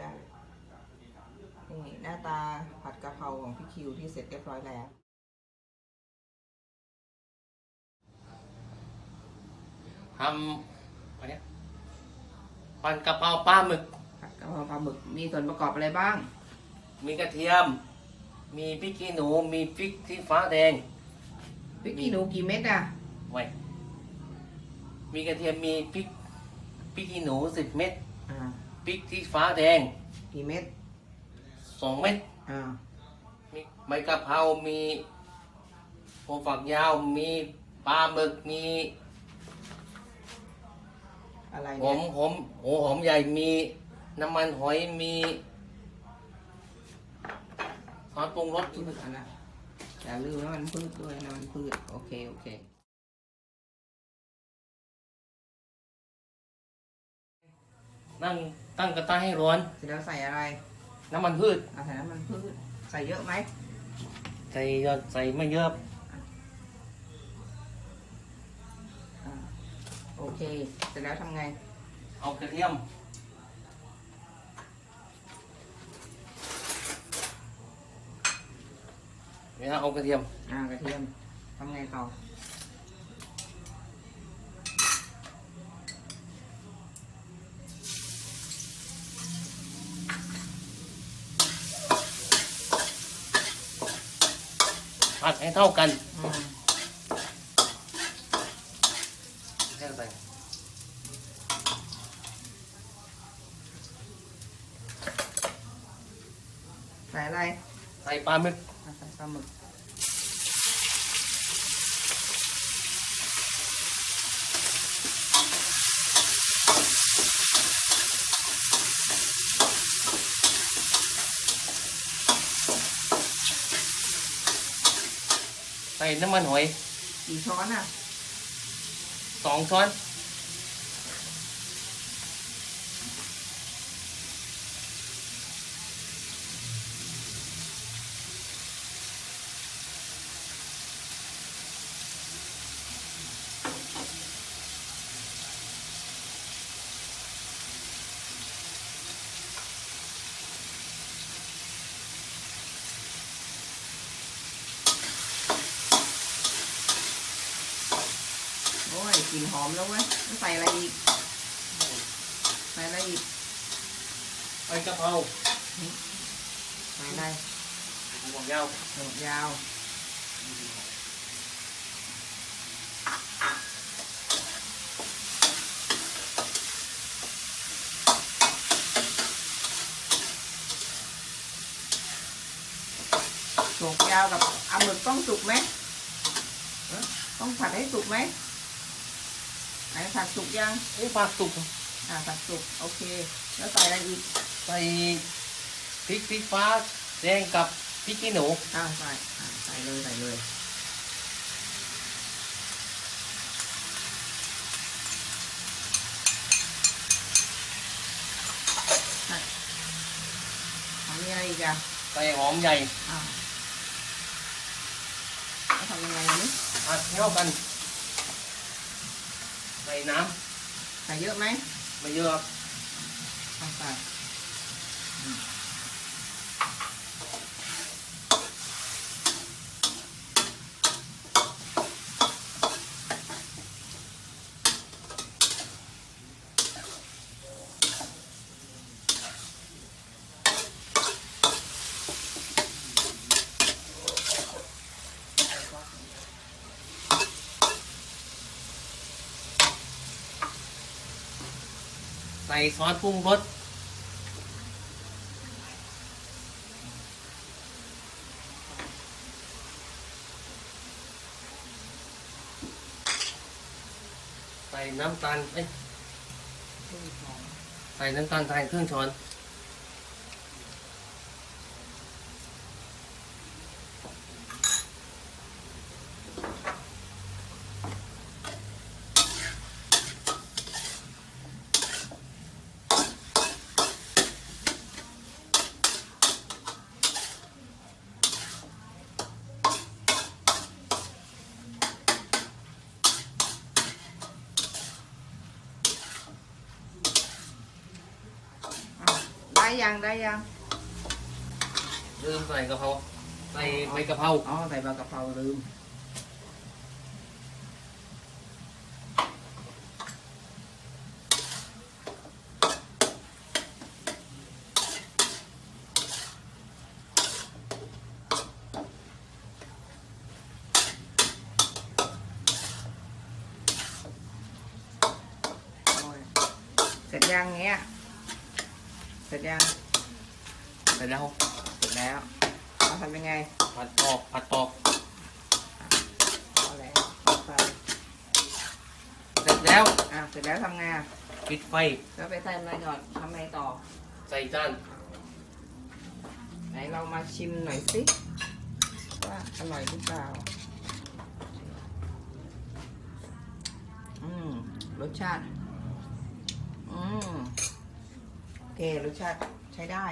ได้ นี่หน้าตาผัดกะเพราของพี่คิวที่เสร็จเรียบร้อยแล้ว ทำอันเนี้ยปั่นกะเพราปลาหมึก ผัดกะเพราปลาหมึกมีส่วนประกอบอะไรบ้าง มีกระเทียม มีพริกขี้หนู มีพริกที่ฟ้าแดง พริกขี้หนูกี่เม็ดอะ ไว้ มีกระเทียม มีพริก พริกขี้หนูสิบเม็ด อ่า พริกที่ฟ้าแดงกี่เม็ดสองเม็ดอ่ามีใบกะเพรามีหัวฝักยาวมีปลาหมึกมีอะไรหอเนี่ยมหอมโอ้หอมใหญ่มีน้ำมันหอยมีซอสปรุงรส พืชอันนะอย่าลืมว่ามันพืชด้วยนะมันพืชโอเคโอเค นั่งตั้งกระทะให้ร้อน เสร็จแล้วใส่อะไรน้ำมันพืชเอาใส่น้ำมันพืชใส่เยอะไหมใส่ยอดใส่ไม่เยอะอ่าโอเค เสร็จแล้วทำไง เอากระเทียมเวลาเอากระเทียมอ่ากระเทียมทำไงต่อ ผัดให้เท่ากันอืมให้ใส่ใส่อะไร ใส่ปลาหมึกอ่าใส่ปลาหมึก ใส่น้ำมันหอยกี่ช้อนอะสองช้อน กลิ่นหอมแล้วเว้ยแล้วใส่อะไรอีก ใส่อะไรอีกใบกะเพราใส่อะไรหัวฝักยาวดอกยาวดอกยาวกับเอาหมึกต้องสุกไหมเอ้อต้องผัดให้สุกไหม ไหนผัดสุกยังไอ้ปลาสุกอ่าผัดสุกโอเค แล้วใส่อะไรอีกใส่พริกพริกฟ้าแดงกับพริกขี้หนูอ่าใส่อ่าใส่เลยใส่เลยใส่เอามีอะไรอีกอะใส่หอมใหญ่อ้าวแล้วทำยังไงนี่ผัดให้เข้ากัน ใส่น้ใส่เยอะไหมำไม่เยอะครับเอาใส่ ใส่ซอสปรุงรสใส่น้ำตาลเอ้ยใส่น้ำตาลทรายครึ่งช้อน ยังได้ยังลืมใส่กะเพราใส่ใบกะเพราอ๋อใส่ใบกะเพราลืมโอ้ยเสร็จยังเงี้ย เสร็จยังใส่แล้วเสร็จแล้วเราทำยังไงผัดตอกผัดตอกเอาแล้วเอาไปเสร็จแล้วอะเสร็จแล้วทำไงอะปิดไฟแล้วไปใส่อะไรก่อนทำไงต่อ ใส่จานไหนเรามาชิมหน่อยสิว่าอร่อยหรือเปล่า อืมรสชาติ อืมโอ เครสชาติใช้ได้